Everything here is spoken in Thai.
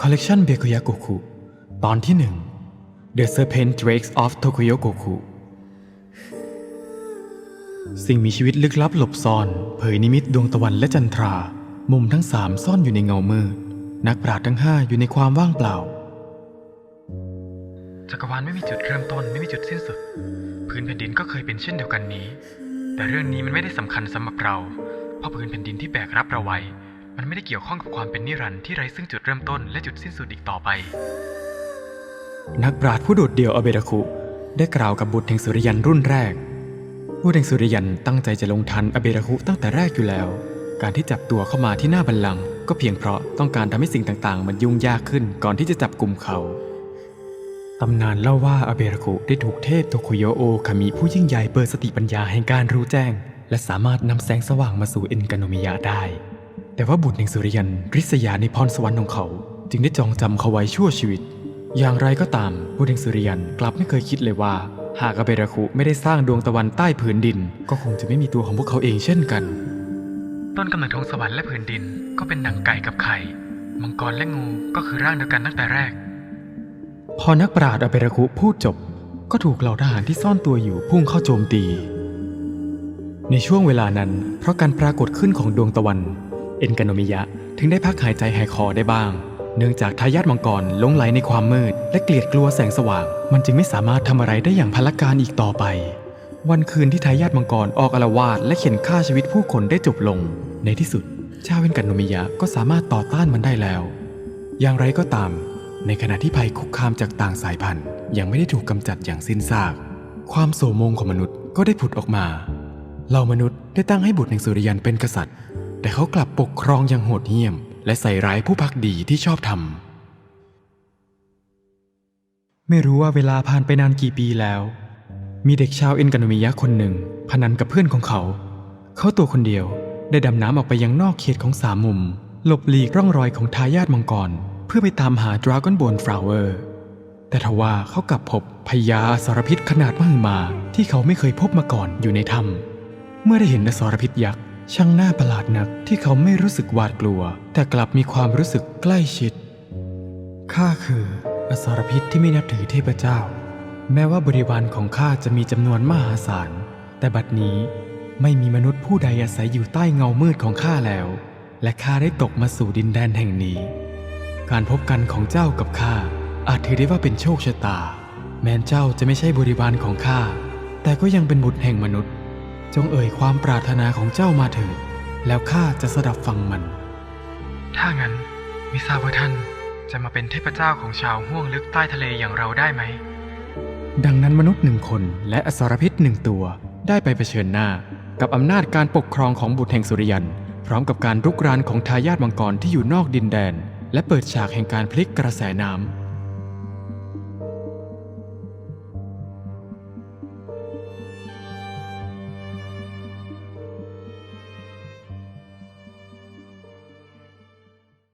คอลเลกชันเบคุยะโกคุตอนที่หนึ่ง The Serpent Drakes of Tokuyokoku สิ่งมีชีวิตลึกลับหลบซ่อน เผยนิมิตดวงตะวันและจันทรา มุมทั้งสามซ่อนอยู่ในเงามืด นักปราชญ์ทั้งห้าอยู่ในความว่างเปล่า จักรวาลไม่มีจุดเริ่มต้นไม่มีจุดสิ้นสุด พื้นแผ่นดินก็เคยเป็นเช่นเดียวกันนี้ แต่เรื่องนี้มันไม่ได้สำคัญสำหรับเรา เพราะพื้นแผ่นดินที่แบกรับเราไว้ มันไม่ได้เกี่ยวข้องกับความเป็นนิรันดร์ที่ไร้ซึ่งจุดเริ่มต้นและจุดสิ้นสุดอีกต่อไป นักปราชญ์ผู้โดดเดี่ยวอเบดาคุได้กล่าวกับบุตรแห่งสุริยันรุ่นแรก บุตรแห่งสุริยันตั้งใจจะลงทันอเบดาคุตั้งแต่แรกอยู่แล้ว การที่จับตัวเข้ามาที่หน้าบัลลังก์ก็เพียงเพราะต้องการทำให้สิ่งต่างๆ มันยุ่งยากขึ้นก่อนที่จะจับกลุ่มเขาตำนานเล่าว่าอาเบราคุได้ถูกเทพโตโคโยโอคามิผู้ยิ่งใหญ่เปิดสติปัญญาแห่งการรู้แจ้ง และสามารถนำแสงสว่างมาสู่เอ็นกาโนมิยะได้ แต่ว่าบุตรแห่งสุริยันริษยาในพรสวรรค์ของเขา จึงได้จองจำเขาไว้ชั่วชีวิต อย่างไรก็ตามบุตรแห่งสุริยันกลับไม่เคยคิดเลยว่า หากอาเบราคุไม่ได้สร้างดวงตะวันใต้ผืนดิน ก็คงจะไม่มีตัวของพวกเขาเองเช่นกัน ต้นกำเนิดของสวรรค์และผืนดินก็เป็นหนังไก่กับไข่มังกรและงูก็คือร่างเดียวกันตั้งแต่แรก พอนักปราชญ์อเบราคุพูดจบ ก็ถูกเหล่าทหารที่ซ่อนตัวอยู่พุ่งเข้าโจมตี ในช่วงเวลานั้น เพราะการปรากฏขึ้นของดวงตะวัน เอ็นกานมิยะ ถึงได้พักหายใจหายคอได้บ้าง เนื่องจากทายาทมังกรลงไหลในความมืด และเกลียดกลัวแสงสว่าง มันจึงไม่สามารถทำอะไรได้อย่างพลการอีกต่อไป วันคืนที่ทายาทมังกรออกอาละวาดและเข็นฆ่าชีวิตผู้คนได้จบลง ในที่สุด ชาวเอ็นกาโนมิยะก็สามารถต่อต้านมันได้แล้ว อย่างไรก็ตาม ในขณะที่ภัยคุกคามจากต่างสายพันธุ์ ยังไม่ได้ถูกกำจัดอย่างสิ้นซาก ความโสมงของมนุษย์ก็ได้ผุดออกมาเหล่ามนุษย์ได้ตั้งให้บุตรแห่งสุริยันเป็นกษัตริย์ แต่เขากลับปกครองอย่างโหดเหี้ยม และใส่ร้ายผู้พักดีที่ชอบทำไม่รู้ว่าเวลาผ่านไปนานกี่ปีแล้ว มีเด็กชาวเอ็นกาโนมิยะคนหนึ่ง พนันกับเพื่อนของเขา เขาตัวคนเดียวได้ดำน้ำออกไปยังนอกเขตของสามมุม หลบหลีกร่องรอยของทายาทมังกร เพื่อไปตามหาดราก้อนบนฟลาวเวอร์แต่ทว่าเขากลับพบพญาสารพิษขนาดมหึมาที่เขาไม่เคยพบมาก่อนอยู่ในถ้ำเมื่อได้เห็นอสรพิษยักษ์ ช่างน่าประหลาดนักที่เขาไม่รู้สึกหวาดกลัว แต่กลับมีความรู้สึกใกล้ชิด ข้าคืออสรพิษที่ไม่นับถือเทพเจ้า แม้ว่าบริวารของข้าจะมีจำนวนมหาศาล แต่บัดนี้ไม่มีมนุษย์ผู้ใดอาศัยอยู่ใต้เงามืดของข้าแล้ว และข้าได้ตกมาสู่ดินแดนแห่งนี้ การพบกันของเจ้ากับข้าอาจถือได้ว่าเป็นโชคชะตา แม้นเจ้าจะไม่ใช่บริวารของข้าแต่ก็ยังเป็นบุตรแห่งมนุษย์ จงเอ่ยความปรารถนาของเจ้ามาเถิด แล้วข้าจะสดับฟังมัน ถ้างั้นมิทราบว่าท่านจะมาเป็นเทพเจ้าของชาวห้วงลึกใต้ทะเลอย่างเราได้ไหม ดังนั้นมนุษย์หนึ่งคนและอสรพิษหนึ่งตัวได้ไปเผชิญหน้า กับอำนาจการปกครองของบุตรแห่งสุริยัน พร้อมกับการรุกรานของทายาทมังกรที่อยู่นอกดินแดน และเปิดฉากแห่งการพลิกกระแสน้